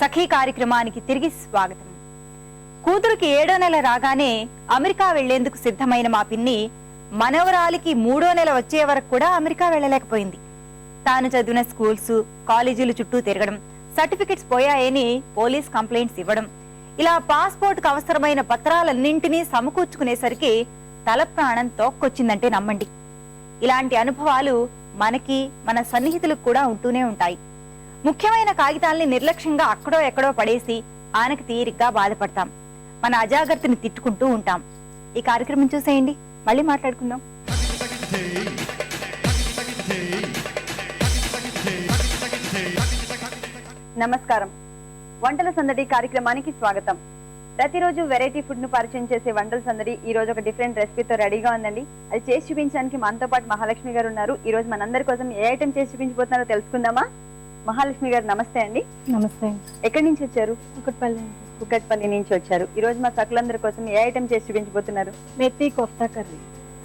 సఖీ కార్యక్రమానికి తిరిగి స్వాగతం. కూతురికి ఏడో నెల రాగానే అమెరికా వెళ్ళేందుకు సిద్ధమైన మా పిన్ని మనవరాలికి మూడో నెల వచ్చే వరకు కూడా అమెరికా వెళ్ళలేకపోయింది. తాను చదివిన స్కూల్స్ కాలేజీలు చుట్టూ తిరగడం సర్టిఫికెట్స్ పోయాయని పోలీస్ కంప్లైంట్స్ ఇవ్వడం ఇలా పాస్పోర్ట్కు అవసరమైన పత్రాలన్నింటినీ సమకూర్చుకునేసరికి తల ప్రాణం తోక్కొచ్చిందంటే నమ్మండి. ఇలాంటి అనుభవాలు మనకి మన సన్నిహితులకు కూడా ఉంటూనే ఉంటాయి. ముఖ్యమైన కాగితాల్ని నిర్లక్ష్యంగా అక్కడో ఎక్కడో పడేసి ఆనకి తీరిగ్గా బాధపడతాం. మన అజాగ్రత్తని తిట్టుకుంటూ ఉంటాం. ఈ కార్యక్రమం చూసేయండి. మళ్ళీ మాట్లాడుకుందాం. నమస్కారం. వంటల సందడి కార్యక్రమానికి స్వాగతం. ప్రతిరోజు వెరైటీ ఫుడ్ను పరిచయం చేసే వంటల సందడి ఈ రోజు ఒక డిఫరెంట్ రెసిపీతో రెడీగా ఉందండి. అది చేసి చూపించడానికి మనతో పాటు మహాలక్ష్మి గారు ఉన్నారు. ఈ రోజు మనందరి కోసం ఏ ఐటమ్ చేసి చూపించబోతున్నారో తెలుసుకుందామా? మహాలక్ష్మి గారు నమస్తే అండి. నమస్తే. ఎక్కడి నుంచి వచ్చారు? కుక్కట్పల్లి. కుక్కట్పల్లి నుంచి వచ్చారు. ఈ రోజు మా సకులందరి కోసం ఏ ఐటెం చేసి చూపించబోతున్నారు? మెత్తి కోఫ్తా కర్రీ.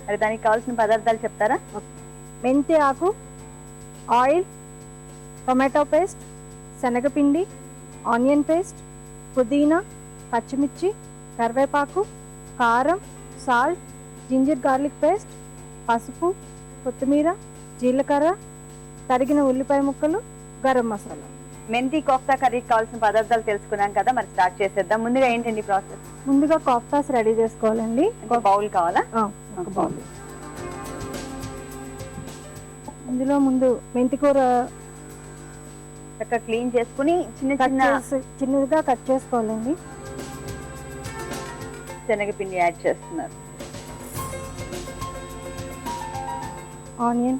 మరి దానికి కావాల్సిన పదార్థాలు చెప్తారా? మెంతి ఆకు ఆయిల్ టొమాటో పేస్ట్ శనగపిండి ఆనియన్ పేస్ట్ పుదీనా పచ్చిమిర్చి కరివేపాకు కారం సాల్ట్ జింజర్ గార్లిక్ పేస్ట్ పసుపు కొత్తిమీర జీలకర్ర తరిగిన ఉల్లిపాయ ముక్కలు గరం మసాలా. మెంతి కోఫ్తా కర్రీకి కావాల్సిన పదార్థాలు తెలుసుకున్నాం కదా మరి స్టార్ట్ చేసేద్దాం. ముందుగా ఏంటండి ప్రాసెస్ ముందుగా కోఫ్తాస్ రెడీ చేసుకోవాలండి. బౌల్ కావాలా? ఒక బౌల్. ఇందులో ముందు మెంతి కూర చక్కగా క్లీన్ చేసుకుని చిన్న చిన్న చేసి చిన్నదిగా కట్ చేసుకోవాలండి. శనగపిండి యాడ్ చేస్తున్నారు. ఆనియన్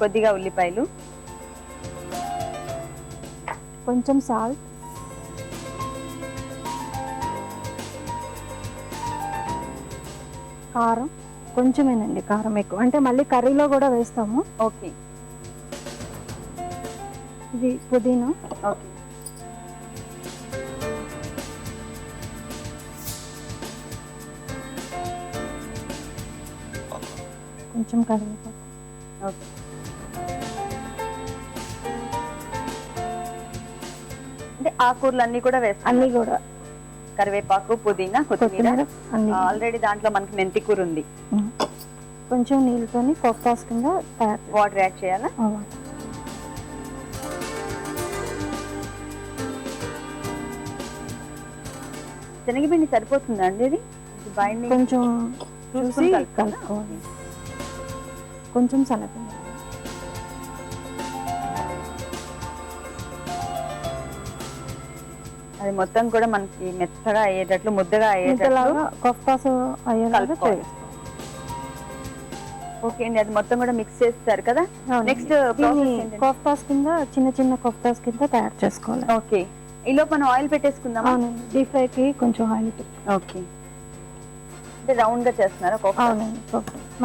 కొద్దిగా ఉల్లిపాయలు. కొంచెం సాల్ట్ కారం. కొంచెమేనండి కారం ఎక్కువ. అంటే మళ్ళీ కర్రీలో కూడా వేస్తాము. ఓకే. ఇది పుదీనా. ఓకే. కొంచెం కరివేపాకు. ఓకే. అంటే ఆకూరలు అన్ని కూడా వేస్తాం అన్నీ కూడా. కరివేపాకు పుదీనా కొత్తిమీర. ఆల్రెడీ దాంట్లో మనకి మెంతి కూర ఉంది. కొంచెం నీళ్ళతోని కొఫ్తాస్ కింద. వాటర్ యాడ్ చేయాలా? శనగపిండి సరిపోతుందా అండి ఇది? బైండింగ్ కొంచెం చూసి కొంచెం శనగపిండి అది మొత్తం కూడా మనకి మెత్తగా అయ్యేటట్లు ముద్దగా అయ్యేటట్లు కొఫ్తాస్ అయ్యేలాగా ఓకే అండి అది మొత్తం కూడా మిక్స్ చేస్తారు కదా. నెక్స్ట్ కోఫ్తాస్ కింద చిన్న చిన్న కోఫ్తాస్ కింద తయారు చేసుకోవాలి. ఓకే. ఈలో మనం ఆయిల్ పెట్టేసుకుందామా? అవునండి. డీప్ ఫ్రై కి కొంచెం ఆయిల్ ఓకే. అంటే రౌండ్గా చేస్తున్నారా? అవునండి.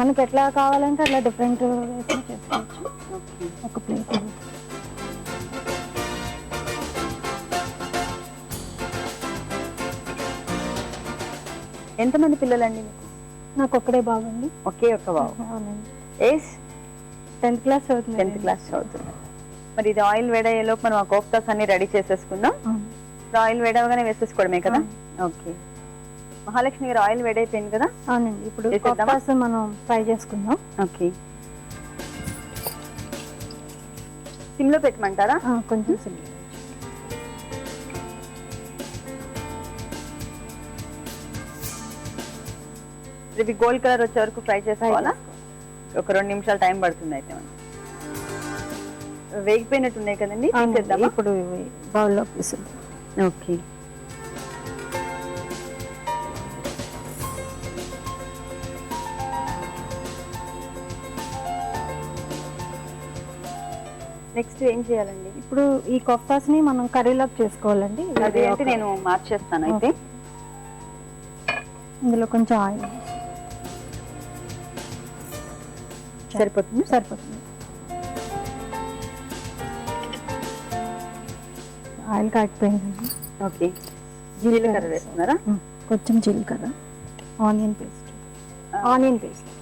మనకి ఎట్లా కావాలంటే అట్లా డిఫరెంట్ చేసుకోవచ్చు. ఒక ప్లేట్ ఎంతమంది పిల్లలండి మీకు? నాకు ఒక్కడే బాగుంది ఒకే ఒక్క బాబు. అవునండి. ఏజ్? టెన్త్ క్లాస్ చదువుతుంది టెన్త్ క్లాస్ చదువుతున్నారు మరి ఇది ఆయిల్ వేడయ్యేలోపు మనం ఆ కోఫ్తాస్ అన్ని రెడీ చేసేసుకుందాం. ఆయిల్ వేడవగానే వేసేసుకోవడమే కదా? ఓకే. మహాలక్ష్మి గారు ఆయిల్ వేడైపోయింది కదా? అవునండి. ఇప్పుడు? కోఫ్తాస్ మనం ఫ్రై చేసుకుందాం. ఓకే. సిమ్లో పెట్టమంటారా కొంచెం సిల్లి ఇది గోల్డ్ కలర్ వచ్చే వరకు ఫ్రై చేసుకోవాలా? ఒక రెండు నిమిషాలు టైం పడుతుంది అయితే మనం. వేగిపోయినట్టు ఉన్నాయి కదండి ఇప్పుడు బౌల్లో తీసుకుందాం ఓకే. నెక్స్ట్ ఏం చేయాలండి? ఇప్పుడు ఈ కొఫ్తాస్ని మనం కర్రీలోకి చేసుకోవాలండి. అది అంటే నేను మార్చేస్తాను అయితే. ఇందులో కొంచెం ఆయిల్ సరిపోతుంది? సరిపోతుంది? ఆయిల్ కాగిపోయిందండి. ఓకే. జీలకర్ర వేస్తున్నారా? కొంచెం జీలకర్ర. Onion paste. Onion paste.